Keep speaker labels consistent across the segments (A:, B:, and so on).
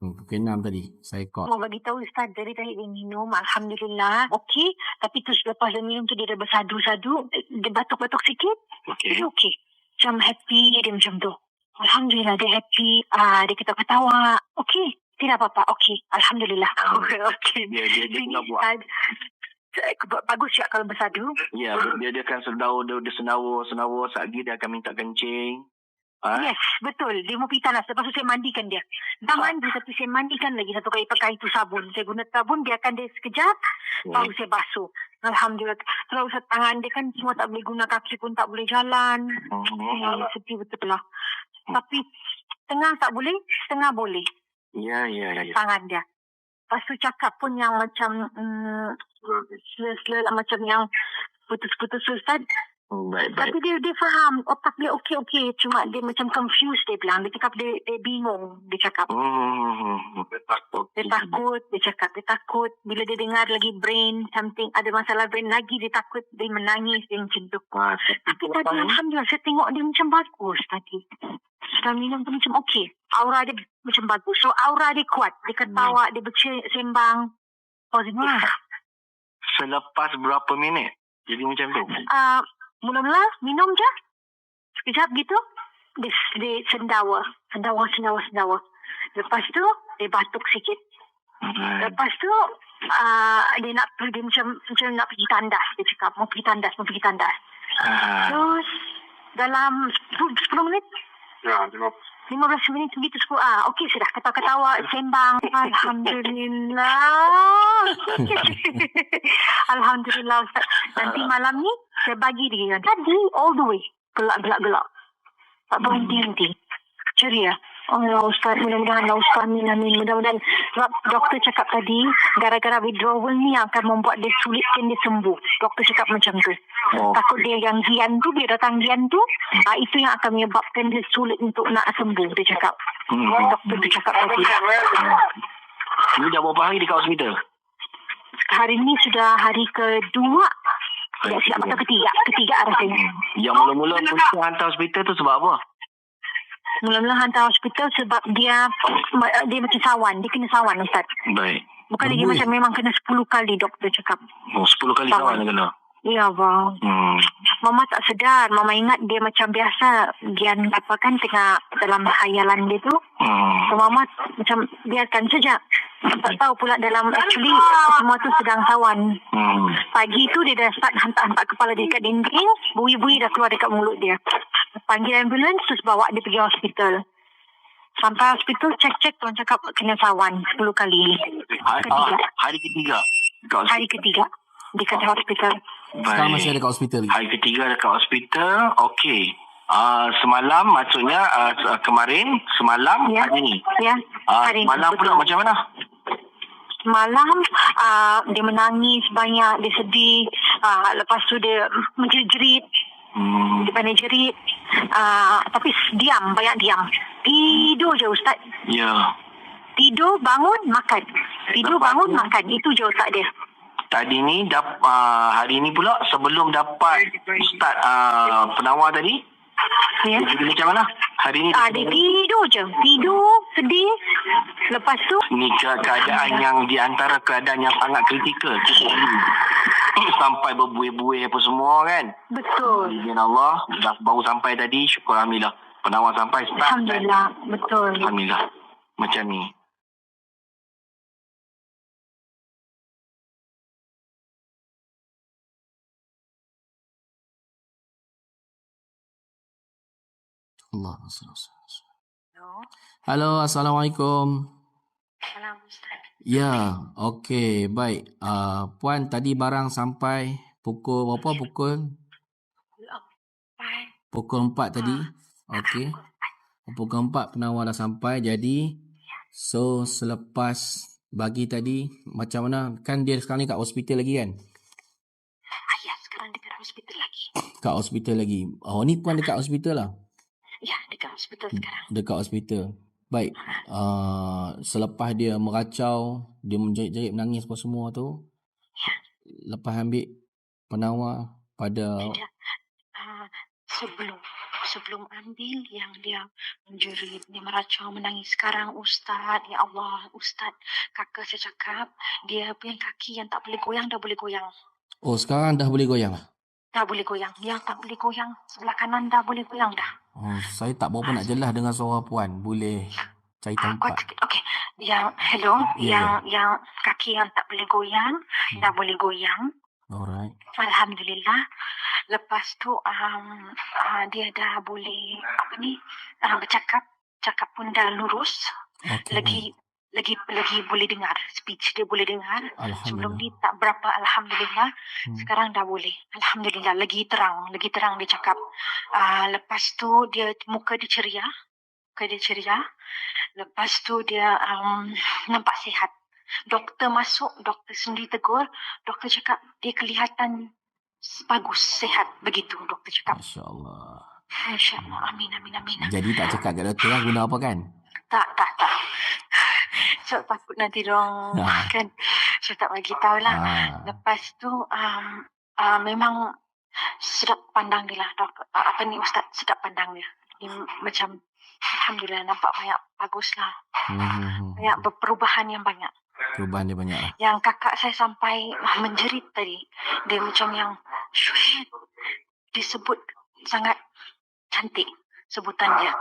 A: Hmm, pukul 6 tadi. Saya call.
B: Mau bagi tahu Ustaz dari tadi dia minum Alhamdulillah Okey Tapi tu selepas dia minum tu Dia dah bersadu-sadu Dia batuk-batuk sikit
C: Okey.
B: Dia okey Macam happy Dia macam tu Alhamdulillah dia happy ah Dia ketawa-ketawa Okey Tidak apa-apa Okey Alhamdulillah Okey.
C: Dia dia dia tengah buat.
B: Bagus ya kalau bersadu
C: Ya, dia dia akan sedawa dia, dia senawa senawa lagi dia akan minta kencing. Ah,
B: Yes, betul. Dia mau pergi tandas. Lepas tu saya mandikan dia. Dah mandi tapi saya mandikan lagi satu kali pakai itu sabun. Saya guna sabun, biarkan dia sekejap. Baru saya basuh. Alhamdulillah. Terus usah tangan dia kan semua tak boleh guna kaki pun tak boleh jalan. Ya, sepi betul lah. Tapi tengah tak boleh, setengah boleh
C: Ya, ya, ya.
B: tangan dia. Lepas tu cakap pun yang macam mm, slur-slur lah, macam yang putus-putus Ustaz.
C: Hmm, Baik, baik.
B: Tapi dia dia faham otak dia okey-okey. Cuma dia macam confused dia bilang. Dia cakap dia, dia bingung. Dia cakap.
C: Hmm, dia takut.
B: Dia takut, dia cakap dia takut. Bila dia dengar lagi brain something, ada masalah brain lagi, dia takut, dia menangis, dia macam tu.
C: Ah,
B: Tapi tadi Alhamdulillah saya tengok dia macam bagus tadi. Setelah minum tu macam okey. Aura dia macam bagus. So aura dia kuat. Dia ketawa, dia bersembang. Positif.
C: Selepas berapa minit? Jadi macam tu.
B: Uh, mula-mula minum je. Sekejap gitu. Dia, dia sendawa. Sendawa, sendawa, sendawa. Lepas tu, dia batuk sikit.
C: Alright.
B: Lepas tu uh, dia nak pergi macam macam nak pergi tandas dia cakap mau pergi tandas mau pergi tandas.
C: Ah,
B: Terus dalam 10, 10 minit
C: ya.
B: 15 minit begitu sepuluh ah okey sudah ketawa-ketawa sembang. Alhamdulillah. Alhamdulillah ustaz. Nanti malam ni saya bagi dia. Tadi all the way gelak-gelak gelak tak berhenti-henti. Ceria Oh ya Ustaz, mudah-mudahan lah Ustaz, amin amin. Mudah-mudahan sebab doktor cakap tadi, gara-gara withdrawal ni akan membuat dia sulitkan dia sembuh. Doktor cakap macam tu.
C: Oh.
B: Takut dia yang gian tu, dia datang gian tu, ah, itu yang akan menyebabkan dia sulit untuk nak sembuh, dia cakap.
C: Hmm.
B: Doktor tu cakap tadi.
C: Ni dah berapa hari dekat hospital?
B: Hari ni sudah hari kedua, tidak silap atau ketiga. Ketiga rasanya.
C: Yang mula-mula polisi hantar hospital tu sebab apa?
B: Mula-mula hantar hospital sebab dia dia macam sawan. Dia kena sawan Ustaz.
C: Baik.
B: Bukan lagi
A: Berbui.
B: macam memang kena 10 kali doktor cakap.
C: Oh, 10 kali
B: Sawan.
C: kawan dia kena.
B: Ya bang.
C: Hmm.
B: Mama tak sedar. Mama ingat dia macam biasa. Gian apa kan tengah dalam hayalan dia tu.
C: Hmm.
B: So mama macam biarkan saja. Tak tahu pula dalam actually semua tu sedang sawan.
C: Hmm.
B: Pagi tu dia dah start hantar-hantar kepala dia dekat dinding. Bui-bui dah keluar dekat mulut dia. Panggil ambulans terus bawa dia pergi hospital. Sampai hospital cek-cek tuan cakap kena sawan 10 kali.
C: Hari,
B: Ketiga.
C: ah, hari ketiga. Dekat
B: Hari ketiga. Dekat hospital.
A: Sekarang masih ada kat hospital.
C: Hari ketiga dekat hospital. Okey. Uh, semalam maksudnya uh, kemarin, semalam,
B: Ya.
C: hari ni.
B: Ya.
C: Uh,
B: Hari
C: malam pula
B: betul.
C: macam mana?
B: Malam uh, dia menangis banyak, dia sedih. Uh, lepas tu dia menjerit-jerit.
C: Hmm.
B: Dia pandai jerit. Uh, tapi diam, banyak diam. Tidur je Ustaz.
C: Ya.
B: Tidur, bangun, makan. Tidur,
C: Lepas
B: bangun,
C: tu?
B: makan. Itu je Ustaz dia.
C: Tadi ni dap, uh, hari ni pula sebelum dapat start uh, penawar tadi,
B: Ya.
C: jadi macam mana? Hari ni
B: Ah, dia tidur je. Tidur, sedih. Lepas tu,
C: ni ke- keadaan yang di antara keadaan yang sangat kritikal. Sampai berbuih-buih apa semua kan.
B: betul.
C: Izin Allah, dah baru sampai tadi, syukur Alhamdulillah. Penawar sampai start. kan?
B: Alhamdulillah. Betul.
C: Alhamdulillah. Macam ni.
A: Allah. Halo, Assalamualaikum.
B: Salam Ustaz.
A: Ya, okey, baik. Uh, Puan, tadi barang sampai pukul berapa? Pukul pukul 4 tadi. Okey. Pukul 4 penawar dah sampai. Jadi, so selepas bagi tadi, macam mana? Kan dia sekarang ni kat hospital lagi kan?
B: Ayah sekarang dekat hospital lagi.
A: Kat hospital lagi. Oh, ni Puan dekat hospital lah?
B: Ya, dekat hospital sekarang.
A: Dekat hospital. Baik. Uh, selepas dia meracau, dia menjerit-jerit menangis apa semua tu. Lepas ambil penawar pada
B: Tidak. Uh, sebelum
D: sebelum ambil yang dia menjerit, dia meracau, menangis. Sekarang Ustaz, ya Allah, Ustaz, kakak saya cakap, dia punya kaki yang tak boleh goyang, dah boleh goyang.
A: Oh, sekarang dah boleh goyang lah.
D: Dah boleh goyang. Yang tak boleh goyang, sebelah kanan dah boleh goyang dah.
A: Oh, saya tak berapa nak jelas dengan suara puan. Boleh cari
D: Ah,
A: tempat.
D: sikit. Okey. Yang, hello,
A: Ya,
D: yang, yang kaki yang tak boleh goyang,
A: Hmm.
D: dah boleh goyang.
A: Alright.
D: Alhamdulillah. Lepas tu um, uh, dia dah boleh apa ni uh, bercakap, cakap pun dah lurus.
A: Okey.
D: Lagi lagi lagi boleh dengar speech dia boleh dengar. Sebelum ni tak berapa alhamdulillah.
A: Hmm.
D: Sekarang dah boleh. Alhamdulillah lagi terang, lagi terang dia cakap. Uh, lepas tu dia muka dia ceria. Muka dia ceria. Lepas tu dia um, nampak sihat. Doktor masuk, doktor sendiri tegur, doktor cakap dia kelihatan bagus, sihat. Begitu doktor cakap.
A: Masya Allah.
D: InsyaAllah. Amin, amin, amin.
A: Jadi tak cakap kat doktor lah guna apa kan?
D: Tak, tak, tak. So takut nanti dong
A: Ha.
D: kan. So tak bagi tahu lah.
A: Ah.
D: Lepas tu um, uh, memang sedap pandang dia lah. Dok, uh, apa ni Ustaz sedap pandang dia. dia macam Alhamdulillah nampak banyak bagus lah.
A: Hmm.
D: Banyak perubahan yang banyak.
A: Perubahan dia banyak lah.
D: Yang kakak saya sampai ah, menjerit tadi. Dia macam yang Syuhid. Disebut sangat cantik sebutan dia.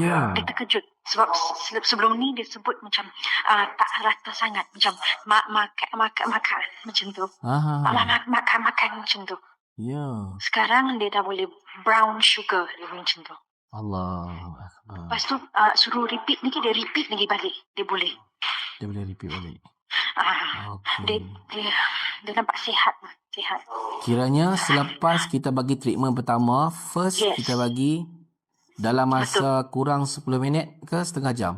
A: Ya.
D: Dia terkejut. Sebab se- sebelum ni dia sebut macam uh, tak rata sangat. Macam mak makan makan makan macam tu.
A: Ah.
D: Makan makan makan macam tu.
A: Ya.
D: Sekarang dia dah boleh brown sugar dia macam tu.
A: Allah.
D: Lepas tu uh, suruh repeat lagi dia repeat lagi balik. Dia boleh.
A: Dia boleh repeat balik.
D: Ah, dia, dia dia nampak sihat. Sihat.
A: Kiranya selepas kita bagi treatment pertama, first
D: Yes.
A: kita bagi dalam masa kurang 10 minit ke setengah jam?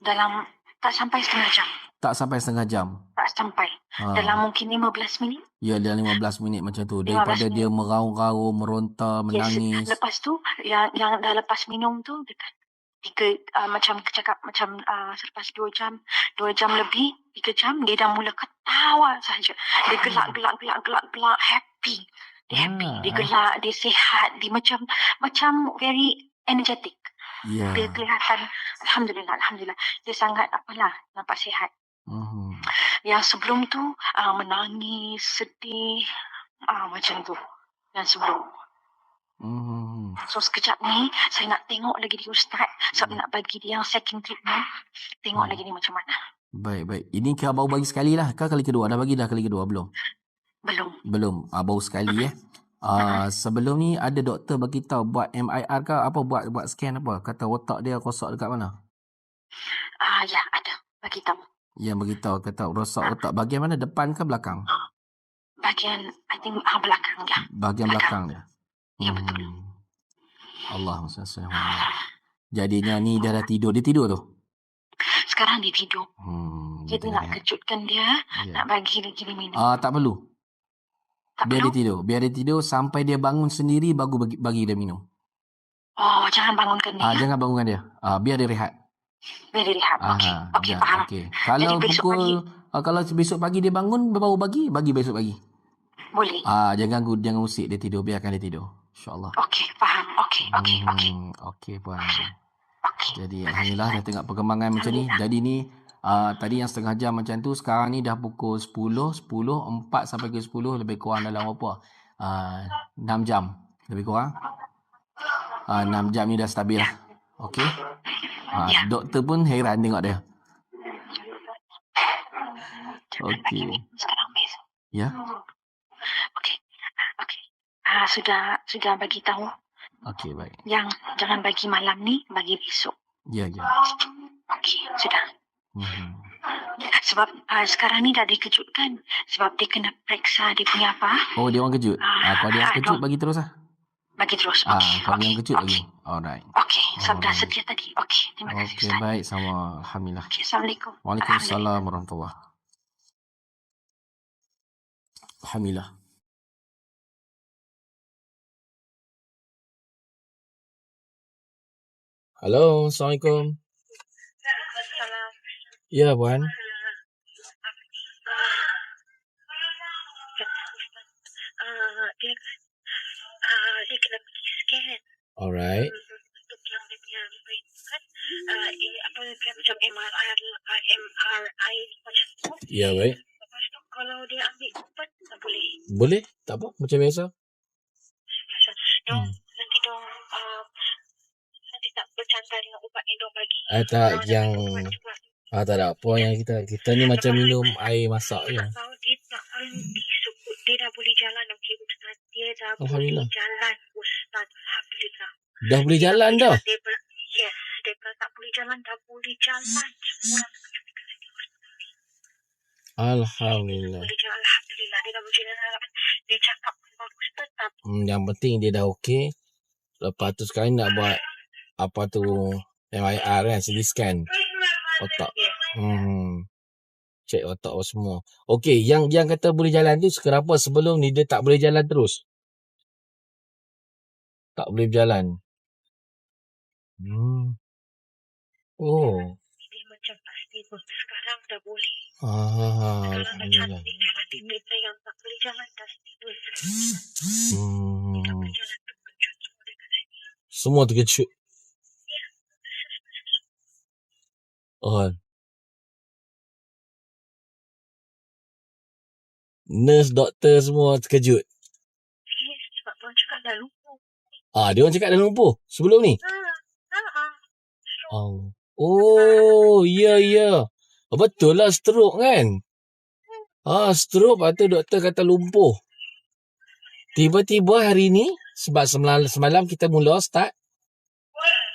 D: Dalam tak sampai setengah jam.
A: Tak sampai setengah jam.
D: Tak sampai.
A: Ha.
D: Dalam mungkin 15 minit.
A: Ya, dalam 15 minit macam tu. Daripada
D: 15
A: dia meraung-raung, meronta, menangis.
D: Yes. Lepas tu yang yang dah lepas minum tu dekat tiga uh, macam cakap macam uh, selepas dua jam dua jam lebih tiga jam dia dah mula ketawa saja dia gelak gelak gelak gelak gelak happy dia happy
A: Ah.
D: dia gelak dia sihat dia macam macam very energetic
A: Ya.
D: dia kelihatan alhamdulillah alhamdulillah dia sangat apalah nampak sihat
A: Mhm.
D: yang sebelum tu uh, menangis sedih uh, macam tu yang sebelum
A: Mhm.
D: So sekejap ni saya nak tengok lagi dia ustaz sebab nak bagi dia yang second treatment. Tengok
A: Hmm.
D: lagi ni macam mana.
A: Baik, baik. Ini kira baru bagi sekali lah. Kau kali kedua. Dah bagi dah kali kedua belum?
D: Belum.
A: Belum. Ah, baru sekali eh. Ah, sebelum ni ada doktor bagi tahu buat MIR ke apa buat buat scan apa kata otak dia rosak dekat mana
D: Ah ya ada bagi tahu.
A: yang beritahu kata rosak otak bahagian mana depan ke belakang
D: Bahagian I think ah belakang dia.
A: bahagian belakang dia
D: Ya, betul.
A: Hmm. Allah SWT jadinya ni dia dah tidur dia tidur tu
D: Sekarang dia tidur.
A: hmm, tengah
D: nak
A: rehat.
D: kejutkan dia,
A: Ya.
D: nak bagi lagi dia minum.
A: Ah, tak perlu
D: tak
A: biar
D: perlu?
A: dia tidur biar dia tidur sampai dia bangun sendiri baru bagi, bagi dia minum
D: Oh, jangan bangunkan dia.
A: ah, jangan bangunkan dia ah, biar dia rehat
D: Biar dia rehat. Okey. Okey, faham.
A: okey. Kalau
D: Jadi besok
A: pukul ah, kalau besok pagi dia bangun baru bagi, bagi besok pagi.
D: Boleh.
A: Ah jangan ganggu jangan usik dia tidur, biarkan dia tidur. Insya-Allah.
D: Okey, faham. Okey, okey, okey.
A: Hmm, okey puan.
D: Okey.
A: Jadi alhamdulillah dah tengok perkembangan macam ni. Jadi ni ah, tadi yang setengah jam macam tu sekarang ni dah pukul 10, 10, 4 sampai ke 10 lebih kurang dalam berapa? Ah 6 jam lebih kurang. Ah 6 jam ni dah stabil lah. Okey. Ah,
D: Ya.
A: doktor pun heran tengok dia. Okey. Ya.
D: Okey. Okey. Ah sudah sudah bagi tahu
A: Okey baik.
D: yang jangan bagi malam ni, bagi besok.
A: Ya ya.
D: Okey, sudah.
A: Hmm.
D: Sebab uh, sekarang ni dah dikejutkan. Sebab dia kena periksa dia punya apa.
A: Oh dia orang kejut. Ah, kalau dia orang
D: Ah,
A: kejut
D: no.
A: bagi terus lah.
D: Bagi terus.
A: Ah,
D: Okey,
A: kalau dia
D: okey,
A: orang kejut
D: okey.
A: lagi. Alright.
D: Okey, sebab dah
A: Alright.
D: sedia tadi. Okey, terima kasih
A: Okey
D: Ustaz.
A: baik sama alhamdulillah.
D: Okey, Assalamualaikum.
A: Waalaikumsalam warahmatullahi. Alhamdulillah. Halo, Assalamualaikum. Ya, Puan.
D: Dia, uh, dia kena pergi scan.
A: Alright.
B: untuk yang dia punya kan uh, eh, apa dia macam MRI MRI macam tu
A: Ya, baik.
B: lepas tu kalau dia ambil ubat tak boleh
A: Boleh? Tak apa, macam biasa.
B: Biasa. Dong,
A: Hmm.
B: nanti dong uh, nanti tak bercantai dengan ubat yang dong bagi
A: Ah, tak, yang... Ah, tak ada apa yang kita... Kita ni macam minum air masak je.
B: Dia tak boleh jalan dia dah boleh jalan Ustaz
A: Dah boleh jalan dah.
B: Dia yes dia tak boleh jalan dah boleh jalan
A: Alhamdulillah.
B: boleh jalan Alhamdulillah dia dah boleh jalan dia cakap bagus tetap
A: Hmm, yang penting dia dah okey. Lepas tu sekarang nak buat apa tu MIR kan, CT scan otak.
B: Yes
A: Hmm. Cek otak apa semua. Okey, yang yang kata boleh jalan tu kenapa sebelum ni dia tak boleh jalan terus? Tak boleh berjalan. Hmm. Oh.
B: dia macam sekarang dah boleh
A: Ah,
B: sekarang dah
A: Alhamdulillah.
B: cantik jalan dia yang tak boleh jalan dah stable tak
A: Hmm.
B: jalan Semua
A: terkejut. Nurse, doktor semua terkejut.
B: sebab tuan cakap dah lupa
A: Ah, dia orang cakap dah lumpuh sebelum ni.
B: ha ha ha
A: Oh. Oh, ya ya. Oh, betul lah stroke kan? Ah, stroke tu doktor kata lumpuh. Tiba-tiba hari ni sebab semalam, semalam kita mula start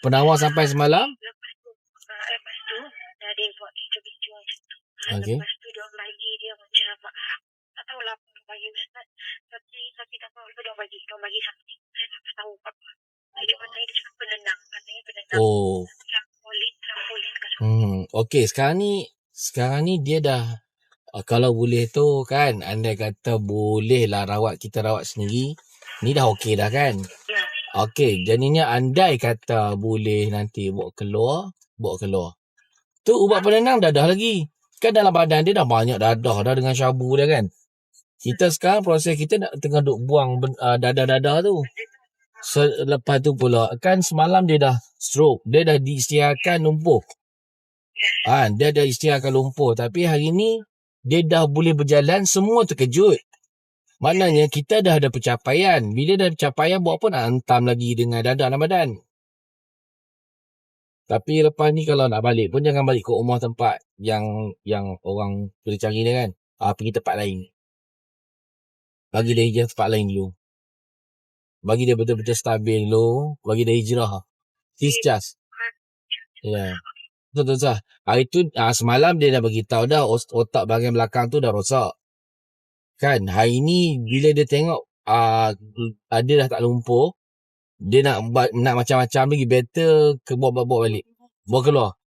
A: penawar sampai semalam.
B: lepas tu lepas tu dah dia buat video-video macam tu
A: Okey.
B: lepas tu dia bagi dia macam ah, tak tahu lah apa dia bagi Ustaz tapi tak tahu apa dia bagi dia bagi something saya tak tahu apa dia katanya dia cakap penenang katanya penenang
A: Oh.
B: trampolin trampolin.
A: Hmm. Okey, sekarang ni sekarang ni dia dah uh, kalau boleh tu kan andai kata boleh lah rawat kita rawat sendiri. Ni dah okey dah kan?
B: ya
A: Okey, jadinya andai kata boleh nanti bawa keluar, bawa keluar. Tu ubat penenang dadah lagi. Kan dalam badan dia dah banyak dadah dah dengan syabu dia kan. Kita sekarang proses kita nak tengah duk buang uh, dadah-dadah tu. Selepas tu pula kan semalam dia dah stroke. Dia dah diisytiharkan lumpuh. Ha, dia dah isytiharkan lumpuh. Tapi hari ni dia dah boleh berjalan semua terkejut. Maknanya kita dah ada pencapaian. Bila dah ada pencapaian buat apa nak hentam lagi dengan dadah dalam badan. Tapi lepas ni kalau nak balik pun jangan balik ke rumah tempat yang yang orang boleh cari dia kan. Ah, pergi tempat lain. Bagi dia hijrah tempat lain dulu. Bagi dia betul-betul stabil dulu. Bagi dia hijrah. Discharge. Ya. Yeah. Betul sah. Hari tu ah, semalam dia dah bagi tahu dah otak bahagian belakang tu dah rosak. Kan hari ni bila dia tengok ah dia dah tak lumpuh, dia nak buat nak macam-macam lagi better ke bawa balik. Bawa keluar.